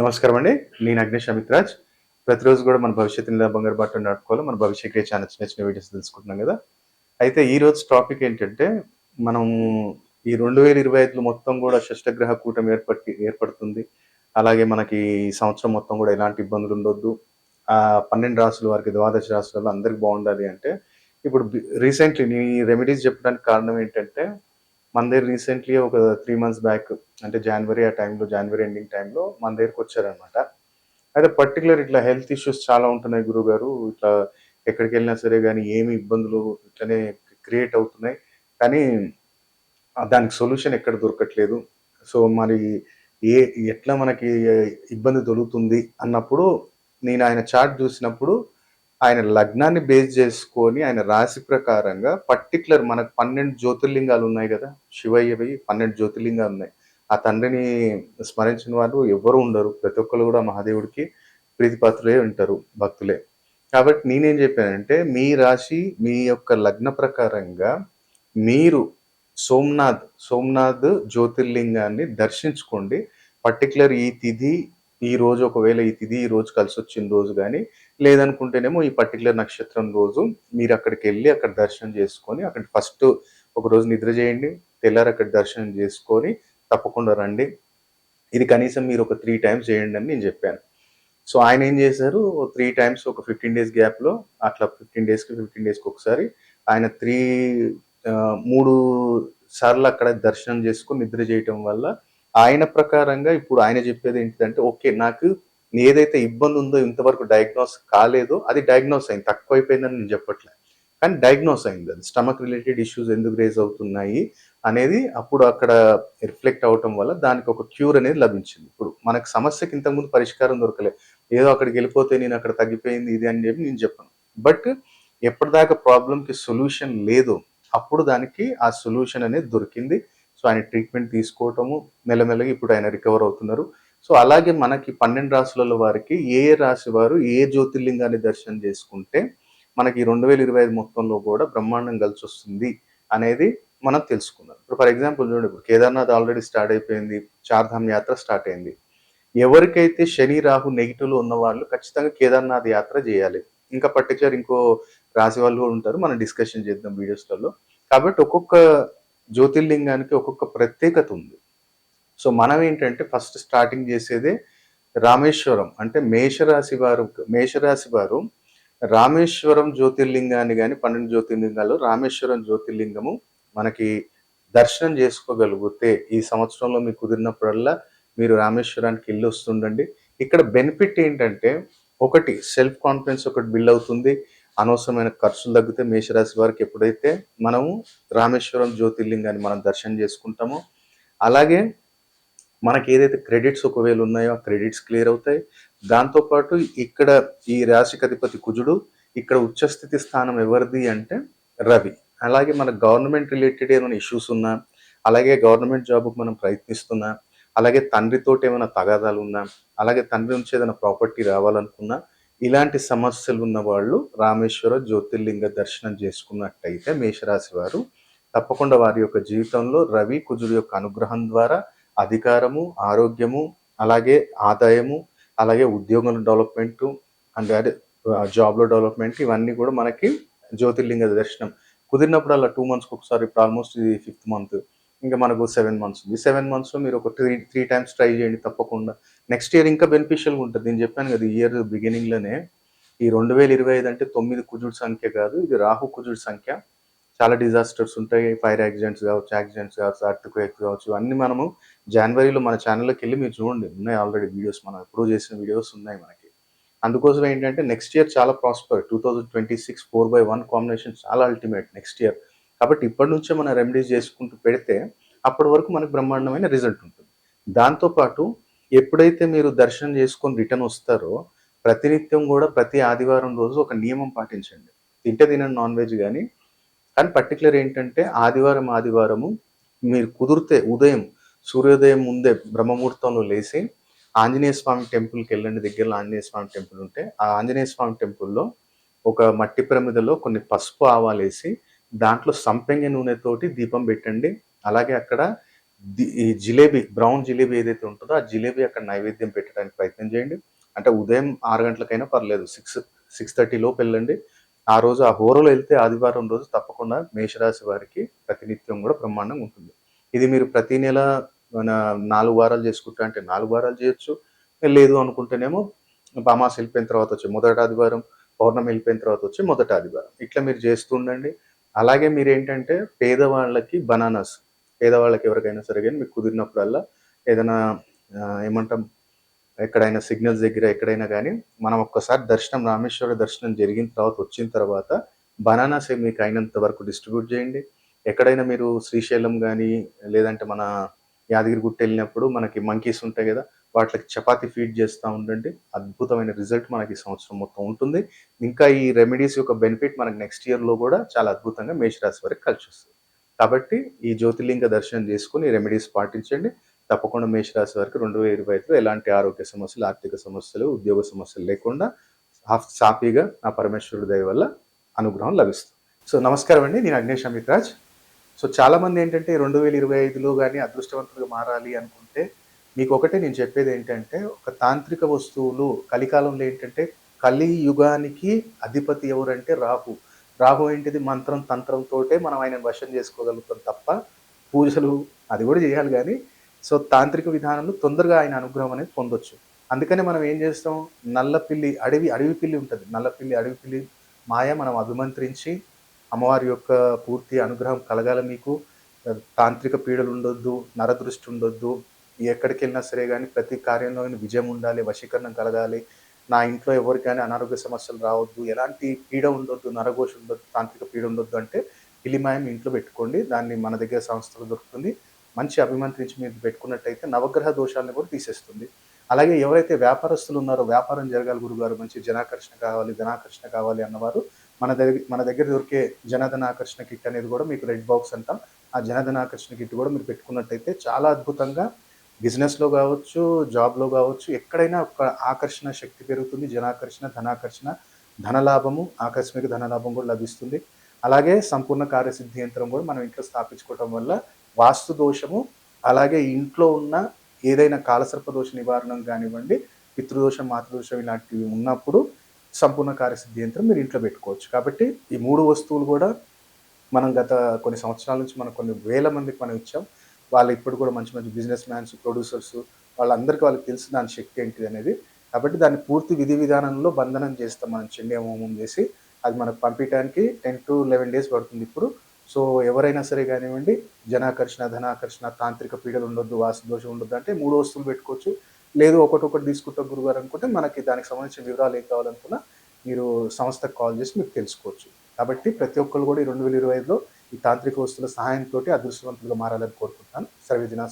నమస్కారం అండి. నేను అగ్నేష్ అమిత్రాజ్. ప్రతిరోజు కూడా మన భవిష్యత్తు నిలా బంగారు బాట నాటుకోవాలి మన భవిష్యత్ క్రియ నచ్చిన వీడియోస్ తెలుసుకుంటున్నాం కదా. అయితే ఈ రోజు టాపిక్ ఏంటంటే మనం ఈ రెండు వేల ఇరవై ఐదులో మొత్తం కూడా షష్టగ్రహ కూటమి ఏర్పడి ఏర్పడుతుంది. అలాగే మనకి ఈ సంవత్సరం మొత్తం కూడా ఎలాంటి ఇబ్బందులు ఉండొద్దు. ఆ పన్నెండు రాసుల వారికి ద్వాదశ రాసులలో అందరికి బాగుండాలి అంటే ఇప్పుడు రీసెంట్లీ నీ రెమెడీస్ చెప్పడానికి కారణం ఏంటంటే మన దగ్గర రీసెంట్లీ ఒక త్రీ మంత్స్ బ్యాక్ అంటే జనవరి ఆ టైంలో జనవరి ఎండింగ్ టైంలో మన దగ్గరకు వచ్చారనమాట అయితే పర్టికులర్ ఇట్లా హెల్త్ ఇష్యూస్ చాలా ఉంటున్నాయి గురువు గారు. ఇట్లా ఎక్కడికి వెళ్ళినా సరే కానీ ఏమి ఇబ్బందులు ఇట్లనే క్రియేట్ అవుతున్నాయి. కానీ దానికి సొల్యూషన్ ఎక్కడ దొరకట్లేదు. సో మరి ఏ ఎట్లా మనకి ఇబ్బంది దొరుకుతుంది అన్నప్పుడు నేను ఆయన చార్ట్ చూసినప్పుడు ఆయన లగ్నాన్ని బేస్ చేసుకొని ఆయన రాశి ప్రకారంగా పర్టికులర్ మనకు పన్నెండు జ్యోతిర్లింగాలు ఉన్నాయి కదా శివయ్యవి పన్నెండు జ్యోతిర్లింగాలు ఉన్నాయి. ఆ తండ్రిని స్మరించిన వాళ్ళు ఎవరు ఉండరు. ప్రతి ఒక్కరు కూడా మహాదేవుడికి ప్రీతిపాత్రులే ఉంటారు భక్తులే. కాబట్టి నేనేం చెప్పానంటే మీ రాశి మీ యొక్క లగ్న ప్రకారంగా మీరు సోమనాథ్ సోమనాథ్ జ్యోతిర్లింగాన్ని దర్శించుకోండి. పర్టికులర్ ఈ తిథి ఈ రోజు ఒకవేళ ఈ తిది ఈ రోజు కలిసి వచ్చిన రోజు కానీ లేదనుకుంటేనేమో ఈ పర్టికులర్ నక్షత్రం రోజు మీరు అక్కడికి వెళ్ళి అక్కడ దర్శనం చేసుకొని అక్కడ ఫస్ట్ ఒక రోజు నిద్ర చేయండి తెల్లారి అక్కడ దర్శనం చేసుకొని తప్పకుండా రండి. ఇది కనీసం మీరు ఒక త్రీ టైమ్స్ చేయండి అని నేను చెప్పాను. సో ఆయన ఏం చేశారు? త్రీ టైమ్స్ ఒక ఫిఫ్టీన్ డేస్ గ్యాప్లో అట్లా ఫిఫ్టీన్ డేస్కి ఫిఫ్టీన్ డేస్కి ఒకసారి ఆయన త్రీ మూడు సార్లు అక్కడ దర్శనం చేసుకుని నిద్ర చేయటం వల్ల ఆయన ప్రకారంగా ఇప్పుడు ఆయన చెప్పేది ఏంటిదంటే ఓకే నాకు ఏదైతే ఇబ్బంది ఉందో ఇంతవరకు డయాగ్నోస్ కాలేదో అది డయాగ్నోస్ అయింది తక్కువ అయిపోయిందని నేను చెప్పట్లే. కానీ డయాగ్నోస్ అయింది అది. స్టమక్ రిలేటెడ్ ఇష్యూస్ ఎందుకు రేజ్ అవుతున్నాయి అనేది అప్పుడు అక్కడ రిఫ్లెక్ట్ అవటం వల్ల దానికి ఒక క్యూర్ అనేది లభించింది. ఇప్పుడు మనకు సమస్యకి ఇంతకుముందు పరిష్కారం దొరకలేదు ఏదో అక్కడికి వెళ్ళిపోతే నేను అక్కడ తగ్గిపోయింది ఇది అని చెప్పి నేను చెప్పను. బట్ ఎప్పటిదాకా ప్రాబ్లంకి సొల్యూషన్ లేదు అప్పుడు దానికి ఆ సొల్యూషన్ అనేది దొరికింది. సో ఆయన ట్రీట్మెంట్ తీసుకోవటము మెల్లమెల్లగా ఇప్పుడు ఆయన రికవర్ అవుతున్నారు. సో అలాగే మనకి పన్నెండు రాసులలో వారికి ఏ ఏ రాశి వారు ఏ జ్యోతిర్లింగాన్ని దర్శనం చేసుకుంటే మనకి రెండు వేల ఇరవై ఐదు మొత్తంలో కూడా బ్రహ్మాండం కలిసి వస్తుంది అనేది మనం తెలుసుకుందాం. ఇప్పుడు ఫర్ ఎగ్జాంపుల్ చూడండి ఇప్పుడు కేదార్నాథ్ ఆల్రెడీ స్టార్ట్ అయిపోయింది చార్ధామ్ యాత్ర స్టార్ట్ అయింది. ఎవరికైతే శని రాహు నెగిటివ్లో ఉన్న వాళ్ళు ఖచ్చితంగా కేదార్నాథ్ యాత్ర చేయాలి. ఇంకా పర్టికులర్ ఇంకో రాశి వాళ్ళు కూడా ఉంటారు మనం డిస్కషన్ చేద్దాం వీడియోస్లలో. కాబట్టి ఒక్కొక్క జ్యోతిర్లింగానికి ఒక్కొక్క ప్రత్యేకత ఉంది. సో మనం ఏంటంటే ఫస్ట్ స్టార్టింగ్ చేసేదే రామేశ్వరం. అంటే మేషరాశి వారు మేషరాశి వారు రామేశ్వరం జ్యోతిర్లింగాన్ని కానీ పన్నెండు జ్యోతిర్లింగాలు రామేశ్వరం జ్యోతిర్లింగము మనకి దర్శనం చేసుకోగలిగితే ఈ సంవత్సరంలో మీకు కుదిరినప్పుడల్లా మీరు రామేశ్వరానికి వెళ్ళి వస్తుండండి. ఇక్కడ బెనిఫిట్ ఏంటంటే ఒకటి సెల్ఫ్ కాన్ఫిడెన్స్ ఒకటి బిల్డ్ అవుతుంది. అనవసరమైన ఖర్చులు తగ్గితే మేషరాశి వారికి ఎప్పుడైతే మనము రామేశ్వరం జ్యోతిర్లింగాన్ని మనం దర్శనం చేసుకుంటామో అలాగే మనకి ఏదైతే క్రెడిట్స్ ఒకవేళ ఉన్నాయో ఆ క్రెడిట్స్ క్లియర్ అవుతాయి. దాంతోపాటు ఇక్కడ ఈ రాశికి అధిపతి కుజుడు ఇక్కడ ఉచ్చస్థితి స్థానం ఎవరిది అంటే రవి. అలాగే మన గవర్నమెంట్ రిలేటెడ్ ఏమైనా ఇష్యూస్ ఉన్నా అలాగే గవర్నమెంట్ జాబ్కి మనం ప్రయత్నిస్తున్నా అలాగే తండ్రితోటి ఏమైనా తగాదాలు ఉన్నా అలాగే తండ్రి నుంచి ఏదైనా ప్రాపర్టీ రావాలనుకున్నా ఇలాంటి సమస్యలు ఉన్న వాళ్ళు రామేశ్వర జ్యోతిర్లింగ దర్శనం చేసుకున్నట్టయితే మేషరాశి వారు తప్పకుండా వారి యొక్క జీవితంలో రవి కుజుడు యొక్క అనుగ్రహం ద్వారా అధికారము ఆరోగ్యము అలాగే ఆదాయము అలాగే ఉద్యోగం డెవలప్మెంట్ అండ్ అదే జాబ్లో డెవలప్మెంట్ ఇవన్నీ కూడా మనకి జ్యోతిర్లింగ దర్శనం కుదిరినప్పుడు అలా టూ మంత్స్కి ఒకసారి ఇప్పుడు ఆల్మోస్ట్ ఇది ఫిఫ్త్ మంత్ ఇంకా మనకు సెవెన్ మంత్స్ ఉంది. సెవెన్ మంత్స్లో మీరు ఒక త్రీ త్రీ టైమ్స్ ట్రై చేయండి తప్పకుండా. నెక్స్ట్ ఇయర్ ఇంకా బెనిఫిషియల్గా ఉంటుంది. నేను చెప్పాను కదా ఇయర్ బిగినింగ్లోనే ఈ రెండు వేల ఇరవై ఐదు అంటే తొమ్మిది కుజుడు సంఖ్య కాదు ఇది రాహు కుజుడు సంఖ్య. చాలా డిజాస్టర్స్ ఉంటాయి. ఫైర్ యాక్సిడెంట్స్ కావచ్చు యాక్సిడెంట్స్ కావచ్చు అర్త్ కావచ్చు అన్ని మనము జనవరిలో మన ఛానల్లోకి వెళ్ళి మీరు చూడండి. ఉన్నాయి ఆల్రెడీ వీడియోస్ మనం ఎప్పుడూ చేసిన వీడియోస్ ఉన్నాయి మనకి. అందుకోసం ఏంటంటే నెక్స్ట్ ఇయర్ చాలా prosper two thousand twenty six four by one combination చాలా అల్టిమేట్ నెక్స్ట్ ఇయర్ కాబట్టి ఇప్పటి నుంచే మనం రెమెడీస్ చేసుకుంటూ పెడితే అప్పటి వరకు మనకు బ్రహ్మాండమైన రిజల్ట్ ఉంటుంది. దాంతోపాటు ఎప్పుడైతే మీరు దర్శనం చేసుకొని రిటర్న్ వస్తారో ప్రతినిత్యం కూడా ప్రతి ఆదివారం రోజు ఒక నియమం పాటించండి. తింటే తినండి నాన్ వెజ్ కానీ కానీ పర్టికులర్ ఏంటంటే ఆదివారం ఆదివారము మీరు కుదిరితే ఉదయం సూర్యోదయం ముందే బ్రహ్మముహూర్తంలో లేచి ఆంజనేయ స్వామి టెంపుల్కి వెళ్ళండి. దగ్గరలో ఆంజనేయ స్వామి టెంపుల్ ఉంటే ఆ ఆంజనేయ స్వామి టెంపుల్లో ఒక మట్టి ప్రమిదలో కొన్ని పసుపు ఆవాలేసి దాంట్లో సంపెంగ నూనెతోటి దీపం పెట్టండి. అలాగే అక్కడ ఈ జిలేబీ బ్రౌన్ జిలేబీ ఏదైతే ఉంటుందో ఆ జిలేబీ అక్కడ నైవేద్యం పెట్టడానికి ప్రయత్నం చేయండి. అంటే ఉదయం ఆరు గంటలకైనా పర్లేదు సిక్స్ సిక్స్ థర్టీ లోపు వెళ్ళండి. ఆ రోజు ఆ హోరలో వెళ్తే ఆదివారం రోజు తప్పకుండా మేషరాశి వారికి ప్రతినిత్యం కూడా బ్రహ్మాండంగా ఉంటుంది. ఇది మీరు ప్రతి నెల మన నాలుగు వారాలు చేసుకుంటా అంటే నాలుగు వారాలు చేయొచ్చు. లేదు అనుకుంటేనేమో బామాస్ వెళ్ళిపోయిన తర్వాత వచ్చి మొదటి ఆదివారం పౌర్ణమి వెళ్ళిపోయిన తర్వాత వచ్చి మొదటి ఆదివారం. ఇట్లా మీరు చేస్తూ ఉండండి. అలాగే మీరు ఏంటంటే పేదవాళ్ళకి బనానాస్ పేదవాళ్ళకి ఎవరికైనా సరే కానీ మీకు కుదిరినప్పుడల్లా ఏదైనా ఏమంటాం ఎక్కడైనా సిగ్నల్స్ దగ్గర ఎక్కడైనా కానీ మనం ఒక్కసారి దర్శనం రామేశ్వర దర్శనం జరిగిన తర్వాత వచ్చిన తర్వాత బనానాస్ మీకు అయినంత వరకు డిస్ట్రిబ్యూట్ చేయండి. ఎక్కడైనా మీరు శ్రీశైలం కానీ లేదంటే మన యాదగిరిగుట్ట వెళ్ళినప్పుడు మనకి మంకీస్ ఉంటాయి కదా వాటికి చపాతి ఫీడ్ చేస్తూ ఉండండి. అద్భుతమైన రిజల్ట్ మనకి ఈ సంవత్సరం మొత్తం ఉంటుంది. ఇంకా ఈ రెమెడీస్ యొక్క బెనిఫిట్ మనకి నెక్స్ట్ ఇయర్లో కూడా చాలా అద్భుతంగా మేషరాశి వరకు కలిసి వస్తుంది. కాబట్టి ఈ జ్యోతిర్లింగ దర్శనం చేసుకుని రెమెడీస్ పాటించండి. తప్పకుండా మేషరాశి వరకు రెండు వేల ఇరవై ఐదులో ఎలాంటి ఆరోగ్య సమస్యలు ఆర్థిక సమస్యలు ఉద్యోగ సమస్యలు లేకుండా సాఫీగా నా పరమేశ్వరుడి దయ వల్ల అనుగ్రహం లభిస్తుంది. సో నమస్కారం అండి. నేను అగ్నేష్ అమిత్ రాజ్ సో చాలా మంది ఏంటంటే రెండు వేల ఇరవై ఐదులో కానీ అదృష్టవంతులుగా మారాలి అనుకుంటున్నారు. మీకు ఒకటే నేను చెప్పేది ఏంటంటే ఒక తాంత్రిక వస్తువులు కలికాలంలో ఏంటంటే కలియుగానికి అధిపతి ఎవరంటే రాహు. రాహు ఏంటిది? మంత్రం తంత్రంతోటే మనం ఆయన వశం చేసుకోగలుగుతాం తప్ప పూజలు అది కూడా చేయాలి కానీ సో తాంత్రిక విధానంలో తొందరగా ఆయన అనుగ్రహం అనేది పొందొచ్చు. అందుకనే మనం ఏం చేస్తాం? నల్లపిల్లి అడవి అడవి పిల్లి ఉంటుంది. నల్లపిల్లి అడవి పిల్లి మాయ మనం అభిమంత్రించి అమ్మవారి యొక్క పూర్తి అనుగ్రహం కలగాల మీకు. తాంత్రిక పీడలు ఉండొద్దు నరదృష్టి ఉండొద్దు ఎక్కడికి వెళ్ళినా సరే కానీ ప్రతి కార్యంలో విజయం ఉండాలి వశీకరణం కలగాలి. నా ఇంట్లో ఎవరికైనా అనారోగ్య సమస్యలు రావద్దు ఎలాంటి పీడ ఉండొద్దు నరఘోష ఉండొద్దు తాంత్రిక పీడ ఉండొద్దు అంటే పిలిమాయం ఇంట్లో పెట్టుకోండి. దాన్ని మన దగ్గర సంస్థలు దొరుకుతుంది. మంచి అభిమంత్రించి మీరు పెట్టుకున్నట్టయితే నవగ్రహ దోషాలను కూడా తీసేస్తుంది. అలాగే ఎవరైతే వ్యాపారస్తులు ఉన్నారో వ్యాపారం జరగాలి గురుగారు మంచి జనాకర్షణ కావాలి ధనాకర్షణ కావాలి అన్నవారు మన దగ్గర మన దగ్గర దొరికే జనధనాకర్షణ కిట్ అనేది కూడా మీకు రెడ్ బాక్స్ అంటాం. ఆ జనధనాకర్షణ కిట్ కూడా మీరు పెట్టుకున్నట్టయితే చాలా అద్భుతంగా బిజినెస్లో కావచ్చు జాబ్లో కావచ్చు ఎక్కడైనా ఒక ఆకర్షణ శక్తి పెరుగుతుంది. జనాకర్షణ ధనాకర్షణ ధనలాభము ఆకస్మిక ధనలాభం కూడా లభిస్తుంది. అలాగే సంపూర్ణ కార్యసిద్ధి యంత్రం కూడా మనం ఇంట్లో స్థాపించుకోవటం వల్ల వాస్తు దోషము అలాగే ఇంట్లో ఉన్న ఏదైనా కాలసర్ప దోష నివారణ కానివ్వండి పితృదోషం మాతృదోషం ఇలాంటివి ఉన్నప్పుడు సంపూర్ణ కార్యసిద్ధి యంత్రం మీరు ఇంట్లో పెట్టుకోవచ్చు. కాబట్టి ఈ మూడు వస్తువులు కూడా మనం గత కొన్ని సంవత్సరాల నుంచి మనం కొన్ని వేల మందికి మనం ఇచ్చాం. వాళ్ళు ఇప్పుడు కూడా మంచి మంచి బిజినెస్ మ్యాన్స్ ప్రొడ్యూసర్స్ వాళ్ళందరికీ వాళ్ళకి తెలుసు దాని శక్తి ఏంటిది అనేది. కాబట్టి దాన్ని పూర్తి విధి విధానంలో బంధనం చేస్తాం మనం చెండే హోమం చేసి. అది మనకు పంపించడానికి టెన్ టు లెవెన్ డేస్ పడుతుంది ఇప్పుడు. సో ఎవరైనా సరే కానివ్వండి జనాకర్షణ ధనాకర్షణ తాంత్రిక పీడలు ఉండొద్దు వాసుదోషం ఉండొద్దు అంటే మూడు వస్తువులు పెట్టుకోవచ్చు. లేదు ఒకటొకటి తీసుకుంటా తీసుకుంటాం గురుగారు అనుకుంటే మనకి దానికి సంబంధించిన వివరాలు ఏం కావాలనుకున్నా మీరు సంస్థకు కాల్ చేసి మీకు తెలుసుకోవచ్చు. కాబట్టి ప్రతి ఒక్కరు కూడా ఈ రెండు వేల ఇరవై ఐదులో ఈ తాంత్రిక వస్తువుల సహాయంతో అదృష్టవంతులుగా మారాలని కోరుకుంటున్నాను. సర్వే దినా